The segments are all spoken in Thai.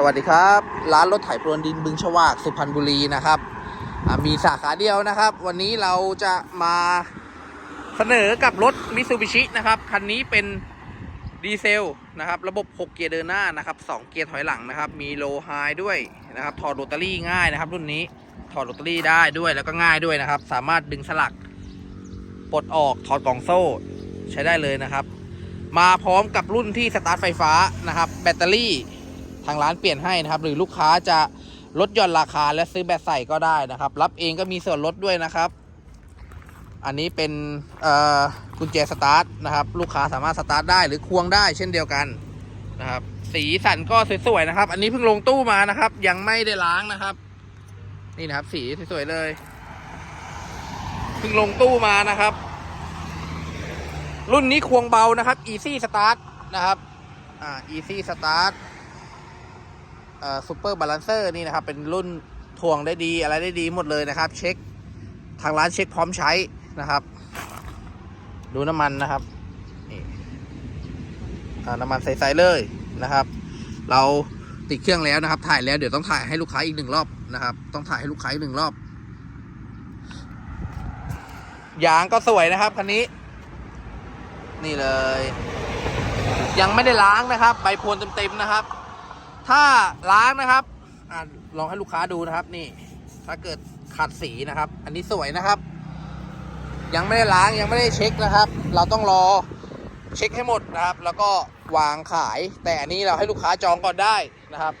สวัสดีครับ ร้านรถไถพรวนดินบึงฉวากสุพรรณบุรีนะครับมีสาขาเดียวนะครับ วันนี้เราจะมาเสนอกับรถมิซูบิชินะครับคันนี้เป็นดีเซลนะครับระบบ 6 เกียร์เดินหน้านะครับ 2 เกียร์ถอยหลังนะครับ มีโลไฮด้วยนะครับถอดโรตารี่ง่ายนะครับ รุ่นนี้ถอดโรตารี่ได้ด้วยแล้วก็ง่ายด้วยนะครับ สามารถดึงสลักปลดออกถอดกล่องโซ่ใช้ได้เลยนะครับ มาพร้อมกับรุ่นที่สตาร์ทไฟฟ้านะครับ แบตเตอรี่ ทางร้านเปลี่ยนให้นะครับ หรือลูกค้าจะลดหย่อนราคาและซื้อแบตใส่ก็ได้นะครับ รับเองก็มีส่วนลดด้วยนะครับ อันนี้เป็นกุญแจสตาร์ทนะครับ ลูกค้าสามารถสตาร์ทได้หรือควงได้เช่นเดียวกันนะครับ สีสันก็สวยๆนะครับ อันนี้เพิ่งลงตู้มานะครับ ยังไม่ได้ล้างนะครับ นี่นะครับ สีสวยๆเลยเพิ่งลงตู้มานะครับ รุ่นนี้ควงเบานะครับ Easy Start นะครับ อ่า Easy Start ซูเปอร์บาลานเซอร์นี่นะครับ เป็นรุ่นทวงได้ดีอะไรได้ดีหมดเลยนะครับ เช็คทางร้านเช็คพร้อมใช้นะครับ ดูน้ำมันนะครับนี่น้ำมันใสๆเลยนะครับ เราติดเครื่องแล้วนะครับ ถ่ายแล้วเดี๋ยวต้องถ่ายให้ลูกค้าอีกหนึ่งรอบนะครับ ต้องถ่ายให้ลูกค้าอีกหนึ่งรอบยางก็สวยนะครับคันนี้ นี่เลย ยังไม่ได้ล้างนะครับ ใบโพลเต็มๆนะครับ ถ้าล้างนะครับอลองให้ลูกค้าดูนะครับ นี่ ถ้าเกิดขัดสีนะครับ อันนี้สวยนะครับ ยังไม่ได้ล้างยังไม่ได้เช็คนะครับ เราต้องรอเช็คให้หมดนะครับ แล้วก็วางขาย แต่อันนี้เราให้ลูกค้าจองก่อนได้นะครับ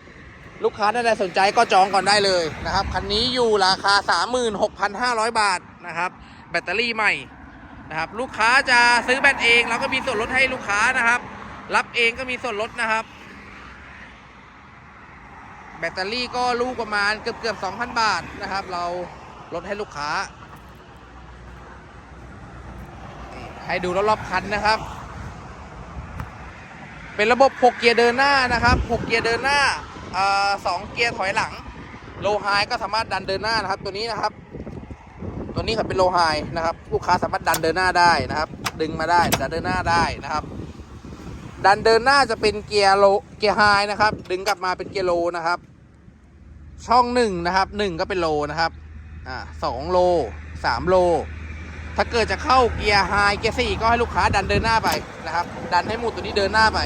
ลูกค้าท่านใดสนใจก็จองก่อนได้เลยนะครับคันนี้อยู่ราคา 36,500 บาทนะครับ แบตเตอรี่ใหม่นะครับ ลูกค้าจะซื้อแบตเองเราก็มีส่วนลดให้ลูกค้านะครับ รับเองก็มีส่วนลดนะครับ แบตเตอรี่ก็ลูกประมาณเกือบเกือบ2,000 บาทนะครับ เราลดให้ลูกค้า ให้ดูรอบๆคันนะครับ เป็นระบบ 6 เกียร์เดินหน้านะครับ 6 เกียร์เดินหน้าอ่าสองเกียร์ถอยหลัง โลไฮก็สามารถดันเดินหน้านะครับ ตัวนี้นะครับ ตัวนี้เขาเป็นโลไฮนะครับ ลูกค้าสามารถดันเดินหน้าได้นะครับ ดึงมาได้ดันเดินหน้าได้นะครับ ดันเดินหน้าจะเป็นเกียร์โลเกียร์ไฮนะครับ ดึงกลับมาเป็นเกียร์โลนะครับ ช่องหนึ่งนะครับหนึ่งก็เป็นโลนะครับอ่าสองโลสามโล ถ้าเกิดจะเข้าเกียร์ไฮเกียร์สี่ก็ให้ลูกค้าดันเดินหน้าไปนะครับ ดันให้หมุดตัวนี้เดินหน้าไป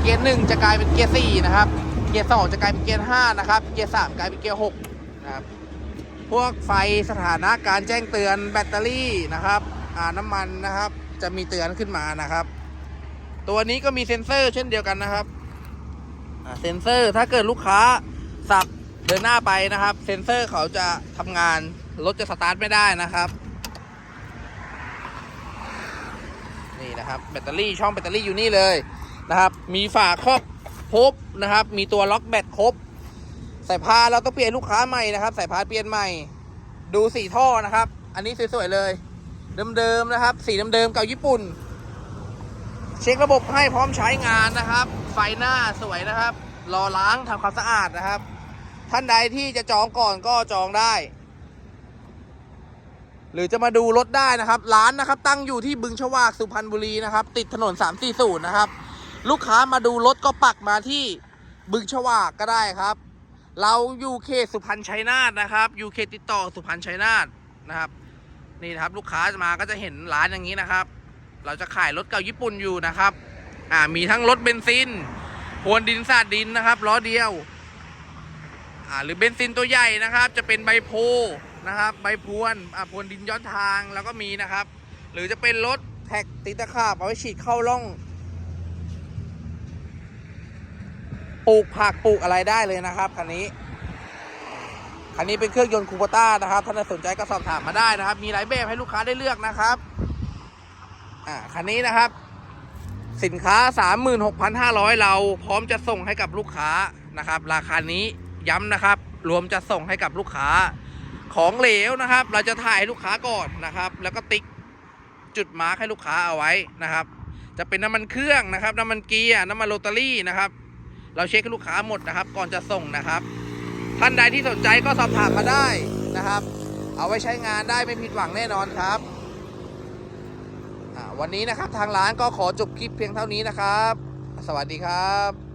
เกียร์หนึ่งจะกลายเป็นเกียร์สี่นะครับ เกียร์สองจะกลายเป็นเกียร์ห้านะครับ เกียร์สามกลายเป็นเกียร์หกนะครับ พวกไฟสถานะการแจ้งเตือนแบตเตอรี่นะครับ อ่าน้ำมันนะครับ จะมีเตือนขึ้นมานะครับ ตัวนี้ก็มีเซ็นเซอร์เช่นเดียวกันนะครับเซ็นเซอร์ถ้าเกิดลูกค้าสับเดินหน้าไปนะครับ เซ็นเซอร์เขาจะทำงานรถจะสตาร์ทไม่ได้นะครับ นี่นะครับแบตเตอรี่ช่องแบตเตอรี่อยู่นี่เลยนะครับ มีฝาครอบครบนะครับ มีตัวล็อกแบตครบสายพานเราต้องเปลี่ยนลูกค้าใหม่นะครับสายพานเปลี่ยนใหม่ ดูสีท่อนะครับ อันนี้สวยๆเลย เดิมๆนะครับ สีเดิมๆเก่าญี่ปุ่น เช็คระบบให้พร้อมใช้งานนะครับ ไฟหน้าสวยนะครับ รอล้างทำความสะอาดนะครับ ท่านใดที่จะจองก่อนก็จองได้ หรือจะมาดูรถได้นะครับ ร้านนะครับ ตั้งอยู่ที่บึงฉวากสุพรรณบุรีนะครับ ติดถนน 340 นะครับ ลูกค้ามาดูรถก็ปักมาที่บึงฉวากก็ได้ครับ เราอยู่เขตสุพรรณชัยนาทนะครับอยู่เขตติดต่อสุพรรณชัยนาทนะครับ นี่นะครับลูกค้ามาก็จะเห็นร้านอย่างนี้นะครับ เราจะขายรถเก่าญี่ปุ่นอยู่นะครับ อ่ามีทั้งรถเบนซินพวนดินสาดดินนะครับล้อเดียว อ่าหรือเบนซินตัวใหญ่นะครับ จะเป็นใบโพนะครับ ใบพวนอ่าพวนดินย้อนทางแล้วก็มีนะครับ หรือจะเป็นรถแท็กติตะขาบเอาไว้ฉีดเข้าร่องปลูกผักปลูกอะไรได้เลยนะครับคันนี้คันนี้เป็นเครื่องยนต์คูปต้านะครับท่านสนใจก็สอบถามมาได้นะครับ มีหลายแบบให้ลูกค้าได้เลือกนะครับ อ่าคันนี้นะครับ สินค้า 36,500 เราพร้อมจะส่งให้กับลูกค้านะครับ ราคานี้ย้ำนะครับ รวมจะส่งให้กับลูกค้า ของเหลวนะครับ เราจะถ่ายลูกค้าก่อนนะครับ แล้วก็ติ๊กจุดมาร์คให้ลูกค้าเอาไว้นะครับ จะเป็นน้ำมันเครื่องนะครับ น้ำมันเกียร์น้ำมันโรตารี่นะครับ เราเช็คให้ลูกค้าหมดนะครับ ก่อนจะส่งนะครับ ท่านใดที่สนใจก็สอบถามมาได้นะครับ เอาไว้ใช้งานได้ไม่ผิดหวังแน่นอนครับ วันนี้นะครับทางร้านก็ขอจบคลิปเพียงเท่านี้นะครับ สวัสดีครับ